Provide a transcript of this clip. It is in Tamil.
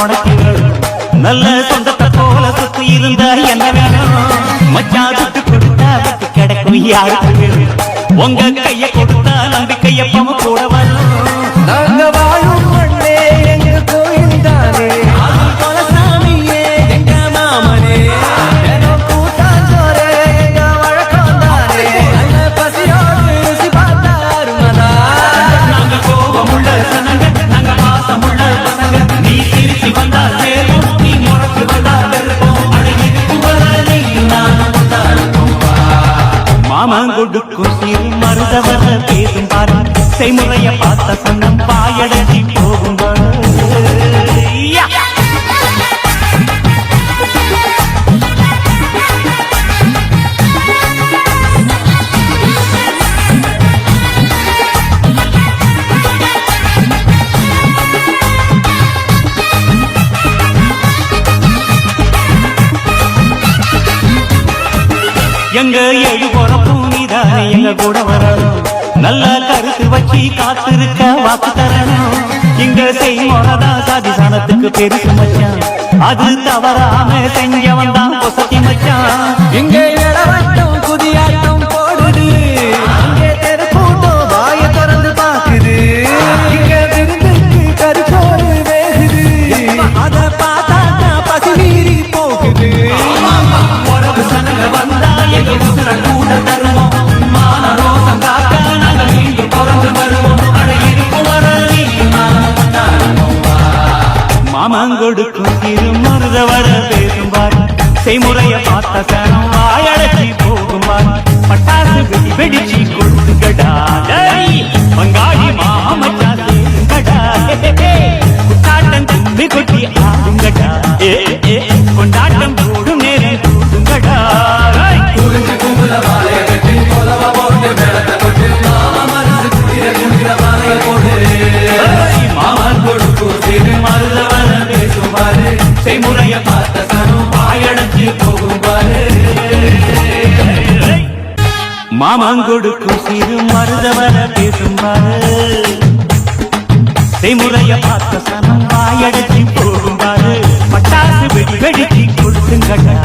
துணைக்கு நல்ல சொந்தத்தை போல சுத்தி இருந்தா என்ன வேணும்? மச்சான் சுட்டு கொடுத்தா விட்டு கிடைக்கும் யாருக்கு உங்க கைய கொடுத்து மாங்கொடுக்கும் சிறு மருதவர பேசும் பாரு செய்முறைய பார்த்த சொன்னம் பாயடங்கி எங்க ஏழு போற நீதானே எங்க கூட வரணும் நல்ல கருத்து வச்சு காத்திருக்க வாக்கு தரணும். இங்க செய்முறதா சாதி சாணத்துக்கு பெருசு மச்சான். அது தவறாம செஞ்சவன் தான் பொசத்தி மச்சான். இங்க இடவட்டம் குதியாட்டம் மாமங்கொடுக்கும் திரு மருத வர பேசும் செய்முறைய பார்த்த சனம் வாயடச்சி போகும் பட்டாசு வெடி வெடிச்சி கொடுத்துங்கடா பங்காளி மாமச்சா சேருங்கடா ஹே, ஹே, கொட்டி ஆடுங்கடா ஏ, செய்முறைய பார்த்த சனம் போகும் பாரு மாமங்கொடுக்கும் சிறு மருதவர பேசும் பாரு செய்முறைய பார்த்த சனம் வாயடச்சி போகும் பாரு பட்டாசு வெடி வெடிச்சு கொடுத்துங்கடா.